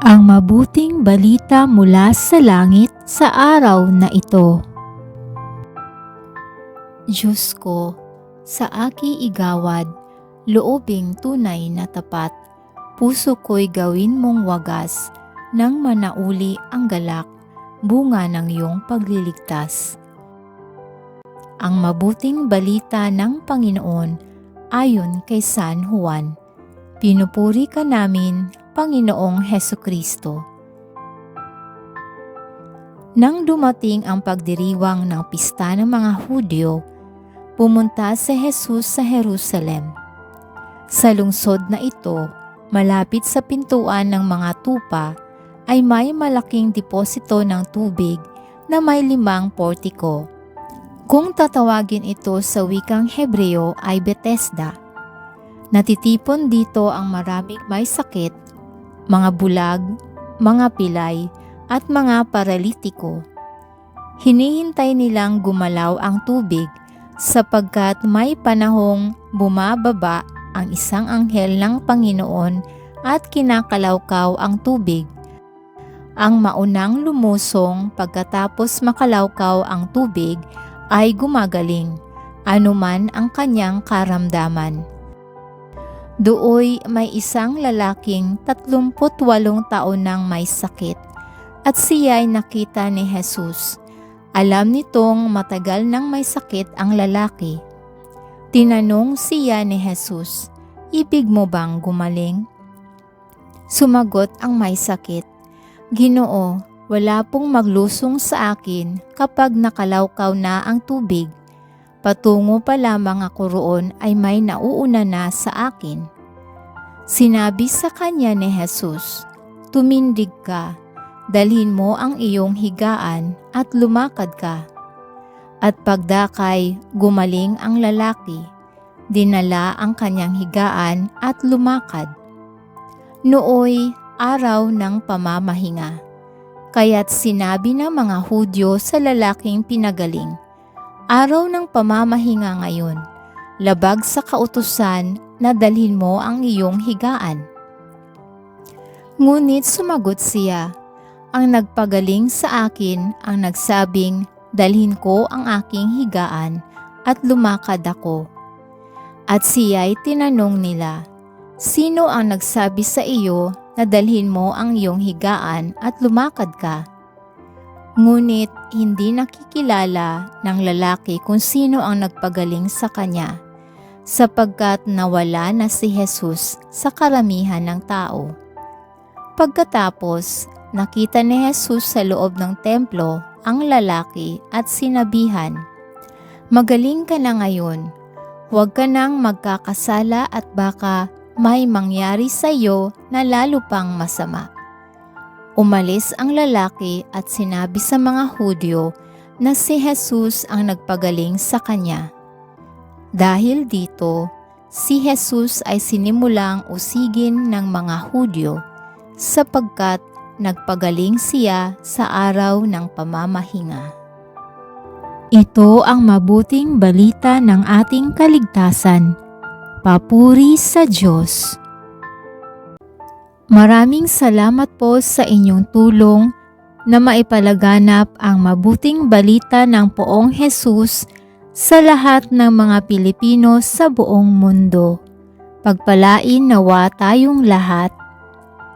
Ang mabuting balita mula sa langit sa araw na ito. Diyos ko, sa aki igawad, loobing tunay na tapat, puso ko'y gawin mong wagas, nang manauli ang galak, bunga ng iyong pagliligtas. Ang mabuting balita ng Panginoon ayon kay San Juan. Pinupuri ka namin, Panginoong Heso Kristo. Nang dumating ang pagdiriwang ng pista ng mga Hudyo, pumunta si Jesus sa Jerusalem. Sa lungsod na ito, malapit sa pintuan ng mga tupa, ay may malaking deposito ng tubig na may limang portiko. Kung tatawagin ito sa wikang Hebreo ay Bethesda. Natitipon dito ang maraming may sakit, mga bulag, mga pilay, at mga paralitiko. Hinihintay nilang gumalaw ang tubig sapagkat may panahong bumababa ang isang anghel ng Panginoon at kinakalawkaw ang tubig. Ang maunang lumusong pagkatapos makalawkaw ang tubig ay gumagaling, anuman ang kanyang karamdaman. Dooy may isang lalaking 38 taon nang may sakit at siya ay nakita ni Jesus. Alam nitong matagal nang may sakit ang lalaki. Tinanong siya ni Jesus, Ibig mo bang gumaling? Sumagot ang may sakit, Ginoo, wala pong maglusong sa akin kapag nakalawkaw na ang tubig. Patungo pa lamang ako roon ay may nauuna na sa akin. Sinabi sa kanya ni Jesus, Tumindig ka, dalhin mo ang iyong higaan at lumakad ka. At pagdakay, gumaling ang lalaki, dinala ang kanyang higaan at lumakad. Nooy, araw ng pamamahinga. Kaya't sinabi ng mga Hudyo sa lalaking pinagaling, Araw ng pamamahinga ngayon, labag sa kautusan na dalhin mo ang iyong higaan. Ngunit sumagot siya, Ang nagpagaling sa akin ang nagsabing, dalhin ko ang aking higaan at lumakad ako. At siya'y tinanong nila, Sino ang nagsabi sa iyo na dalhin mo ang iyong higaan at lumakad ka. Ngunit hindi nakikilala ng lalaki kung sino ang nagpagaling sa kanya, sapagkat nawala na si Jesus sa karamihan ng tao. Pagkatapos, nakita ni Jesus sa loob ng templo ang lalaki at sinabihan, Magaling ka na ngayon, huwag ka nang magkakasala at baka may mangyari sa iyo na lalo pang masama. Umalis ang lalaki at sinabi sa mga Hudyo na si Jesus ang nagpagaling sa kanya. Dahil dito, si Jesus ay sinimulang usigin ng mga Hudyo sapagkat nagpagaling siya sa araw ng pamamahinga. Ito ang mabuting balita ng ating kaligtasan Papuri sa Diyos. Maraming salamat po sa inyong tulong na maipalaganap ang mabuting balita ng poong Jesus sa lahat ng mga Pilipino sa buong mundo. Pagpalain nawa tayong lahat.